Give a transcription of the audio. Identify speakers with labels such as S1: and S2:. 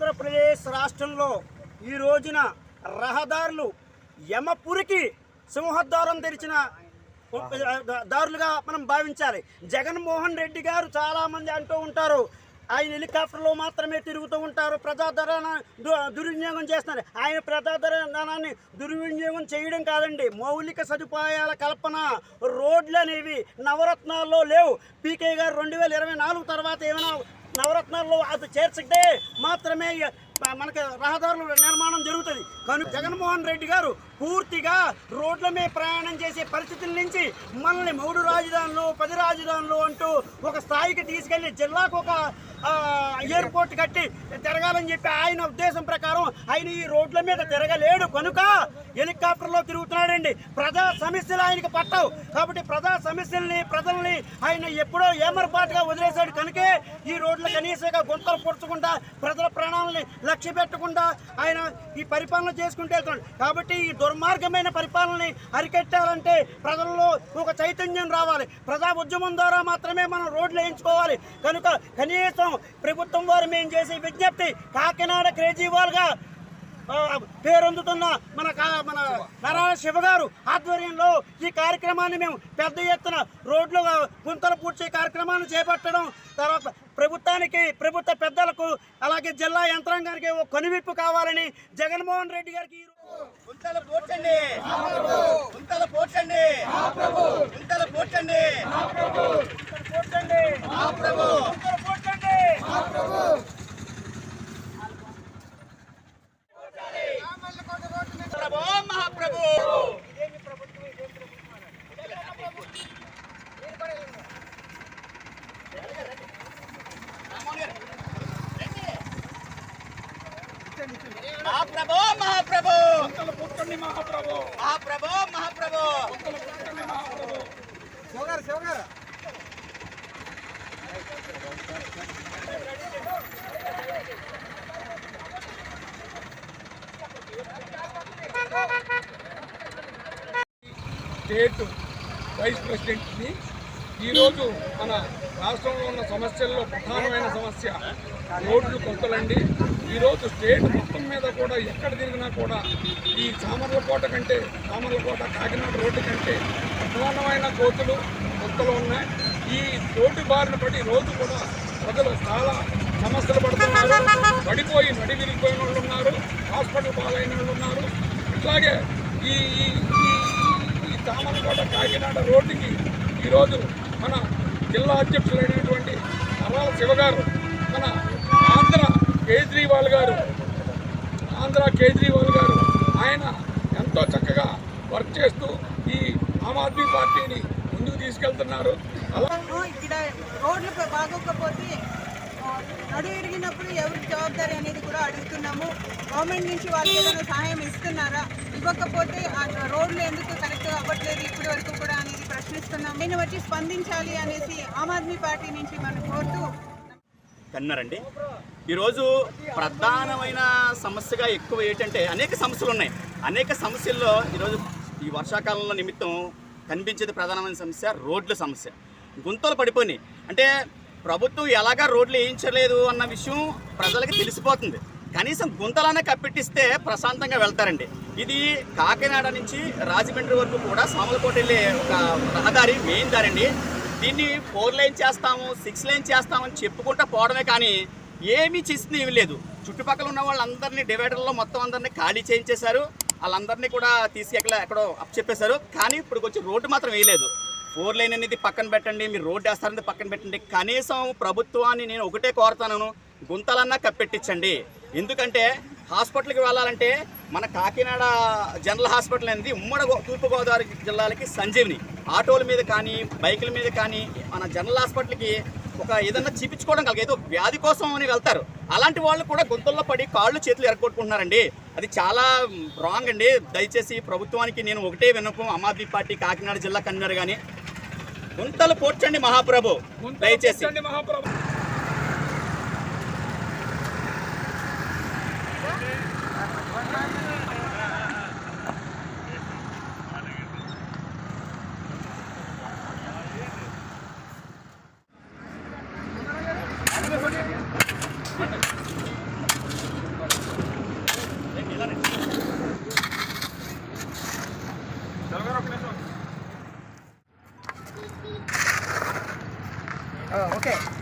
S1: ఆంధ్రప్రదేశ్ రాష్ట్రంలో ఈ రోజున రహదారులు యమపురికి సింహద్వారం తెరిచిన దారులుగా మనం భావించాలి. జగన్మోహన్ రెడ్డి గారు చాలామంది అంటూ ఉంటారు ఆయన హెలికాప్టర్లో మాత్రమే తిరుగుతూ ఉంటారు ప్రజాధరణ దుర్వినియోగం చేస్తున్నారు. ఆయన ప్రజాధరణాన్ని దుర్వినియోగం చేయడం కాదండి మౌలిక సదుపాయాల కల్పన రోడ్లు అనేవి నవరత్నాల్లో లేవు. పీకే గారు రెండు వేల ఇరవై నాలుగు తర్వాత ఏమైనా నవరత్నాల్లో అది చేర్చితే మాత్రమే మనకి రహదారులు నిర్మాణం జరుగుతుంది. కానీ జగన్మోహన్ రెడ్డి గారు పూర్తిగా రోడ్ల మీద ప్రయాణం చేసే పరిస్థితుల నుంచి మనల్ని మూడు రాజధానులు పది రాజధానులు అంటూ ఒక స్థాయికి తీసుకెళ్ళి జిల్లాకు ఒక ఎయిర్పోర్ట్ కట్టి తిరగాలని చెప్పి ఆయన ఉద్దేశం ప్రకారం ఆయన ఈ రోడ్ల మీద తిరగలేడు. కనుక హెలికాప్టర్లో తిరుగుతున్నాడండి. ప్రజా సమస్యలు ఆయనకి పట్టవు. కాబట్టి ప్రజా సమస్యల్ని ప్రజల్ని ఆయన ఎప్పుడో ఏమరపాటుగా వదిలేశాడు కనుకే ఈ రోడ్లు కనీసంగా గుంతలు పొడుచుకుంటా ప్రజల ప్రాణాలని లక్ష్య పెట్టకుండా ఆయన ఈ పరిపాలన చేసుకుంటూ వెళ్తున్నాడు. కాబట్టి ఈ దుర్మార్గమైన పరిపాలనని అరికట్టాలంటే ప్రజల్లో ఒక చైతన్యం రావాలి. ప్రజా ఉద్యమం ద్వారా మాత్రమే మనం రోడ్లు వేయించుకోవాలి. కనుక కనీసం ప్రభుత్వం వారు మేము చేసే విజ్ఞప్తి కాకినాడ కేజ్రీవాల్గా పేరొందుతున్న మన మన నారాయణ శివ గారు ఆధ్వర్యంలో ఈ కార్యక్రమాన్ని మేము పెద్ద ఎత్తున రోడ్లు గుంతలు పూడ్చే కార్యక్రమాన్ని చేపట్టడం తర్వాత ప్రభుత్వానికి ప్రభుత్వ పెద్దలకు అలాగే జిల్లా యంత్రాంగానికి ఒక కనువిప్పు కావాలని జగన్మోహన్ రెడ్డి గారికి
S2: గుంతలు పోర్చండి గుంతలు పోర్చండి గుంతలు పోర్చండి
S1: కూర్చోండి.
S2: ప్రభు. మహాప్రభు మహాప్రభు. మహాప్రభు. మహాప్రభు
S3: స్టేట్ వైస్ ప్రెసిడెంట్ని ఈరోజు మన రాష్ట్రంలో ఉన్న సమస్యల్లో ప్రధానమైన సమస్య రోడ్లు కొత్తలండి ఈరోజు స్టేట్ మొత్తం మీద కూడా ఎక్కడ తిరిగినా కూడా ఈ సామర్లకోట కంటే సామర్లకోట కాకినాడ రోడ్డు కంటే అధ్వానమైన కోతులు కొత్తలు ఉన్నాయి. ఈ రోడ్డు బారిన పడి రోజు కూడా ప్రజలు చాలా సమస్యలు పడుతున్నారు. పడిపోయి నడి విరిగిపోయిన వాళ్ళు ఉన్నారు హాస్పిటల్ పాలైన వాళ్ళు ఉన్నారు. ఇట్లాగే ఈ ఈ సామర్లకోట కాకినాడ రోడ్డుకి ఈరోజు మన జిల్లా అధ్యక్షులైనటువంటి అరాల శివగారు మన కేజ్రీవాల్ గారు ఆంధ్ర కేజ్రీవాల్ గారు ఆయన ఎంతో చక్కగా వర్క్ చేస్తూ ఈ ఆమ్ ఆద్మీ పార్టీని ముందుకు తీసుకెళ్తున్నారు.
S4: ఇక్కడ రోడ్లు బాగోకపోతే నడు విరిగినప్పుడు ఎవరి జవాబారి అనేది కూడా అడుగుతున్నాము. గవర్నమెంట్ నుంచి వాళ్ళకి ఏదైనా సహాయం ఇస్తున్నారా? ఇవ్వకపోతే ఆ రోడ్లు ఎందుకు కరెక్ట్ అవ్వట్లేదు ఇప్పటి వరకు కూడా అనేది ప్రశ్నిస్తున్నాం నేను వచ్చి స్పందించాలి అనేసి ఆమ్ ఆద్మీ పార్టీ నుంచి మనం కోరుతూ
S2: కన్నారండి. ఈరోజు ప్రధానమైన సమస్యగా ఎక్కువ ఏంటంటే అనేక సమస్యలు ఉన్నాయి. అనేక సమస్యల్లో ఈరోజు ఈ వర్షాకాలంలో నిమిత్తం కనిపించేది ప్రధానమైన సమస్య రోడ్ల సమస్య. గుంతలు పడిపోయినాయి. అంటే ప్రభుత్వం ఎలాగా రోడ్లు వేయించలేదు అన్న విషయం ప్రజలకి తెలిసిపోతుంది. కనీసం గుంతలనే కప్పెట్టిస్తే ప్రశాంతంగా వెళ్తారండి. ఇది కాకినాడ నుంచి రాజమండ్రి వరకు కూడా సామలకోట వెళ్ళే ఒక రహదారి మెయిన్ దారి అండి దీన్ని ఫోర్ లైన్ చేస్తాము సిక్స్ లైన్ చేస్తామని చెప్పుకుంటా పోవడమే కానీ ఏమీ చేసింది ఏమీ లేదు. చుట్టుపక్కల ఉన్న వాళ్ళందరినీ డివైడర్లో మొత్తం అందరినీ ఖాళీ చేయించేశారు. వాళ్ళందరినీ కూడా తీసుకెక్కడ ఎక్కడో అప్ చెప్పేశారు. కానీ ఇప్పుడు కొంచెం రోడ్డు మాత్రం వేయలేదు. ఫోర్ లైన్ అనేది పక్కన పెట్టండి మీరు రోడ్డు వేస్తారనేది పక్కన పెట్టండి. కనీసం ప్రభుత్వాన్ని నేను ఒకటే కోరుతాను గుంతలన్నా కప్పెట్టించండి. ఎందుకంటే హాస్పిటల్కి వెళ్ళాలంటే మన కాకినాడ జనరల్ హాస్పిటల్ అనేది ఉమ్మడి తూర్పుగోదావరి జిల్లాలకి సంజీవిని. ఆటోల మీద కానీ బైకుల మీద కానీ మన జనరల్ హాస్పిటల్కి ఒక ఏదన్నా చూపించుకోవడం కలిగి ఏదో వ్యాధి కోసం అని వెళ్తారు. అలాంటి వాళ్ళు కూడా గుంతల్లో పడి కాళ్ళు చేతులు ఎరగొట్టుకుంటున్నారండి. అది చాలా రాంగ్ అండి. దయచేసి ప్రభుత్వానికి నేను ఒకటే విన్నపం. ఆమ్ ఆద్మీ పార్టీ కాకినాడ జిల్లా కన్వీనర్ కానీ గుంతలు పోడ్చండి మహాప్రభు. దయచేసి.
S3: మహాప్రభు. Oh, okay.